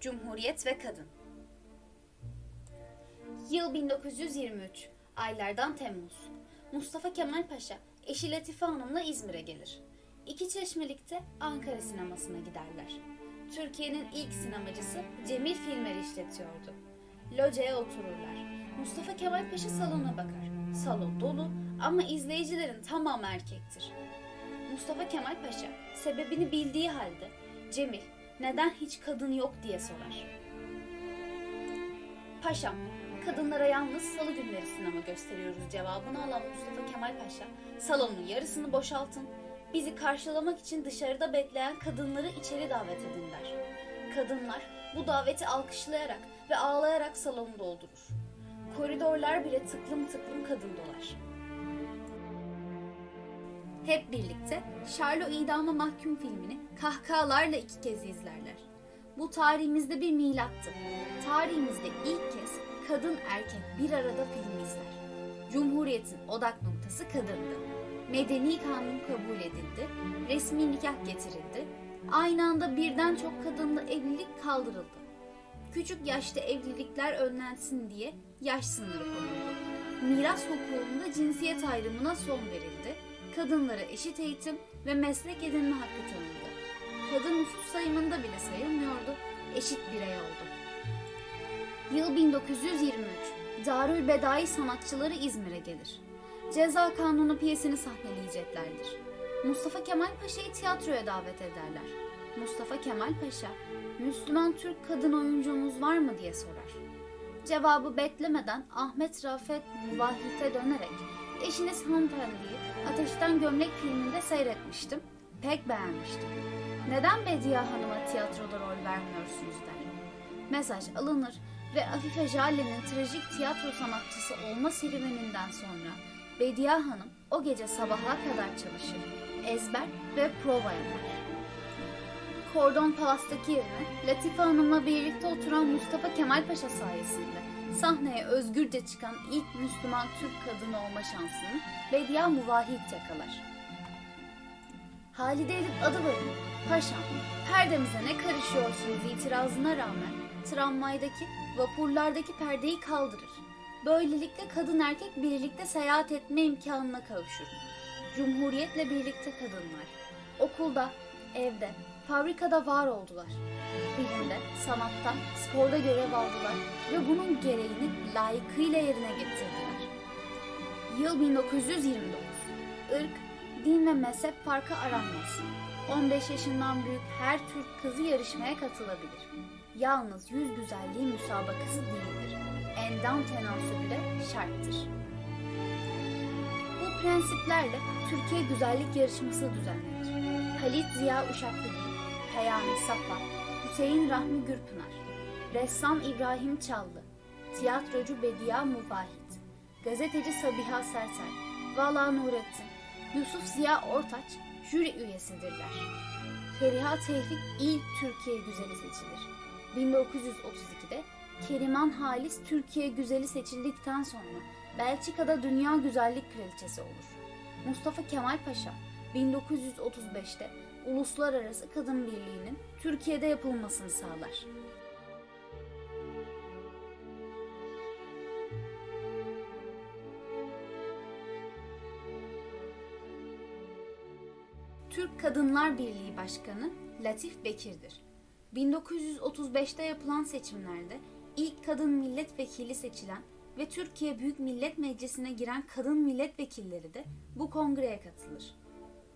Cumhuriyet ve Kadın Yıl 1923, aylardan Temmuz. Mustafa Kemal Paşa, eşi Latife Hanım'la İzmir'e gelir. İki Çeşmelik'te Ankara sinemasına giderler. Türkiye'nin ilk sinemacısı Cemil Filmeri işletiyordu. Locaya otururlar. Mustafa Kemal Paşa salona bakar. Salon dolu ama izleyicilerin tamamı erkektir. Mustafa Kemal Paşa sebebini bildiği halde Cemil neden hiç kadın yok diye sorar. Paşam, kadınlara yalnız salı günleri sinema gösteriyoruz cevabını alan Mustafa Kemal Paşa, salonun yarısını boşaltın, bizi karşılamak için dışarıda bekleyen kadınları içeri davet edin der. Kadınlar bu daveti alkışlayarak ve ağlayarak salonu doldurur. Koridorlar bile tıklım tıklım kadın dolar. Hep birlikte Charlo idama mahkum filmini kahkahalarla iki kez izlerler. Bu tarihimizde bir milattı. Tarihimizde ilk kez kadın erkek bir arada film izler. Cumhuriyetin odak noktası kadındı. Medeni kanun kabul edildi, resmi nikah getirildi. Aynı anda birden çok kadınla evlilik kaldırıldı. Küçük yaşta evlilikler önlensin diye yaş sınırı konuldu. Miras hukukunda cinsiyet ayrımına son verildi. Kadınlara eşit eğitim ve meslek edinme hakkı tanındı. Kadın nüfus sayımında bile sayılmıyordu, eşit birey oldu. Yıl 1923. Darül Bedai sanatçıları İzmir'e gelir. Ceza Kanunu piyesini sahneleyeceklerdir. Mustafa Kemal Paşa'yı tiyatroya davet ederler. Mustafa Kemal Paşa, Müslüman Türk kadın oyuncumuz var mı diye sorar. Cevabı beklemeden Ahmet Rafet Muvahhid'e dönerek eşiniz hanımefendiyi Ateşten Gömlek filminde seyretmiştim. Pek beğenmiştim. Neden Bediye Hanım'a tiyatroda rol vermiyorsunuz der. Mesaj alınır ve Afife Jale'nin trajik tiyatro sanatçısı olma serüveninden sonra Bediye Hanım o gece sabaha kadar çalışır. Ezber ve prova yapar. Kordon Palas'taki yerine Latife Hanım'la birlikte oturan Mustafa Kemal Paşa sayesinde sahneye özgürce çıkan ilk Müslüman Türk kadını olma şansını Bediye Muvahhid yakalar. Halide Edip Adıvar'ın Paşam, perdemize ne karışıyorsunuz itirazına rağmen tramvaydaki, vapurlardaki perdeyi kaldırır. Böylelikle kadın erkek birlikte seyahat etme imkanına kavuşur. Cumhuriyetle birlikte kadınlar. Okulda, evde, fabrikada var oldular. Bilimde, sanatta, sporda görev aldılar ve bunun gereğini layıkıyla yerine getirdiler. Yıl 1929. Irk, din ve mezhep farkı aranmaz. 15 yaşından büyük her Türk kızı yarışmaya katılabilir. Yalnız yüz güzelliği müsabakası değildir. Endam tenasülü de şarttır. Bu prensiplerle Türkiye Güzellik Yarışması düzenlenir. Halit Ziya Uşaklıgil, Peyami Safa, Hüseyin Rahmi Gürpınar, ressam İbrahim Çallı, tiyatrocu Bediye Muvahhid, gazeteci Sabiha Serser, Vala Nurettin, Yusuf Ziya Ortaç jüri üyesidirler. Feriha Tevfik ilk Türkiye Güzeli seçilir. 1932'de Keriman Halis Türkiye Güzeli seçildikten sonra Belçika'da Dünya Güzellik Kraliçesi olur. Mustafa Kemal Paşa 1935'te Uluslararası Kadın Birliği'nin Türkiye'de yapılmasını sağlar. Türk Kadınlar Birliği Başkanı Latif Bekir'dir. 1935'te yapılan seçimlerde ilk kadın milletvekili seçilen ve Türkiye Büyük Millet Meclisi'ne giren kadın milletvekilleri de bu kongreye katılır.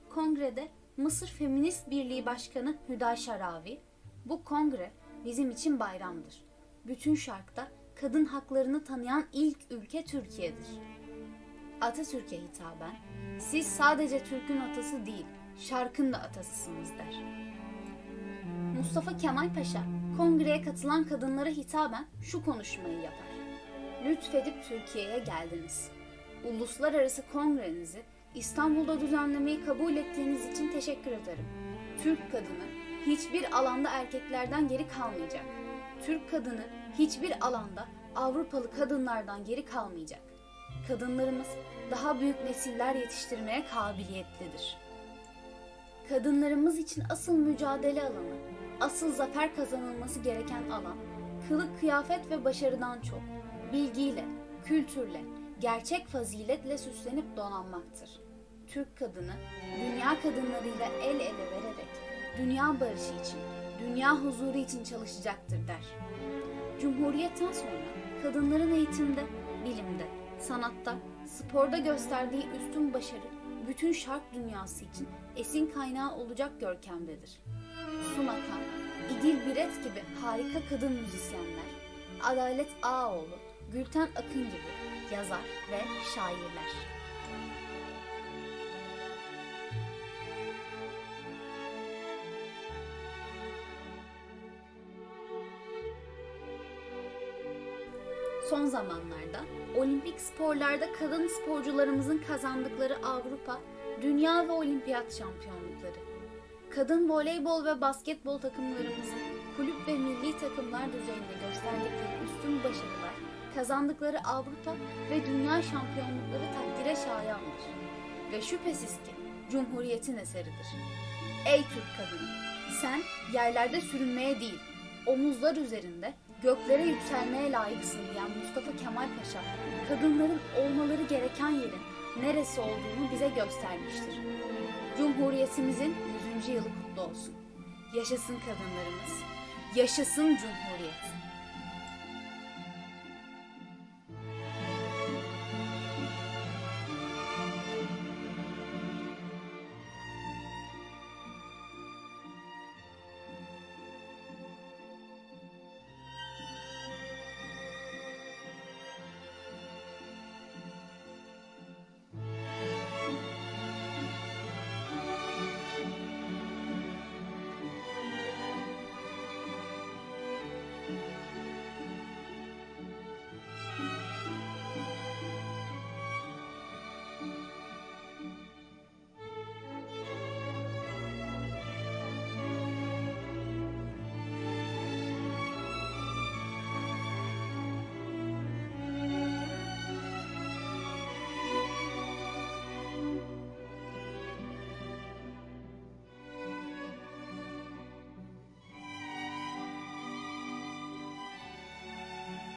Kongrede Mısır Feminist Birliği Başkanı Hüday Şaravi, bu kongre bizim için bayramdır. Bütün şarkta kadın haklarını tanıyan ilk ülke Türkiye'dir. Atatürk'e hitaben, siz sadece Türk'ün atası değil, şarkın da atasısınız der. Mustafa Kemal Paşa, kongreye katılan kadınlara hitaben şu konuşmayı yapar. Lütfedip Türkiye'ye geldiniz. Uluslararası kongrenizi İstanbul'da düzenlemeyi kabul ettiğiniz için teşekkür ederim. Türk kadını hiçbir alanda erkeklerden geri kalmayacak. Türk kadını hiçbir alanda Avrupalı kadınlardan geri kalmayacak. Kadınlarımız daha büyük nesiller yetiştirmeye kabiliyetlidir. Kadınlarımız için asıl mücadele alanı asıl zafer kazanılması gereken alan, kılık kıyafet ve başarıdan çok, bilgiyle, kültürle, gerçek faziletle süslenip donanmaktır. Türk kadını, dünya kadınlarıyla el ele vererek, dünya barışı için, dünya huzuru için çalışacaktır der. Cumhuriyetten sonra kadınların eğitimde, bilimde, sanatta, sporda gösterdiği üstün başarı bütün şark dünyası için esin kaynağı olacak görkemdedir. Suna Kan, İdil Biret gibi harika kadın müzisyenler, Adalet Ağaoğlu, Gülten Akın gibi yazar ve şairler. Son zamanlarda olimpik sporlarda kadın sporcularımızın kazandıkları Avrupa, Dünya ve Olimpiyat şampiyonlukları. Kadın voleybol ve basketbol takımlarımızın kulüp ve milli takımlar düzeyinde gösterdikleri üstün başarılar, kazandıkları Avrupa ve Dünya şampiyonlukları takdire şayandır. Ve şüphesiz ki Cumhuriyet'in eseridir. Ey Türk kadını! Sen yerlerde sürünmeye değil, omuzlar üzerinde göklere yükselmeye layıksın diyen Mustafa Kemal Paşa, kadınların olmaları gereken yerin neresi olduğunu bize göstermiştir. Cumhuriyetimizin 100. yılı kutlu olsun. Yaşasın kadınlarımız, yaşasın Cumhuriyet.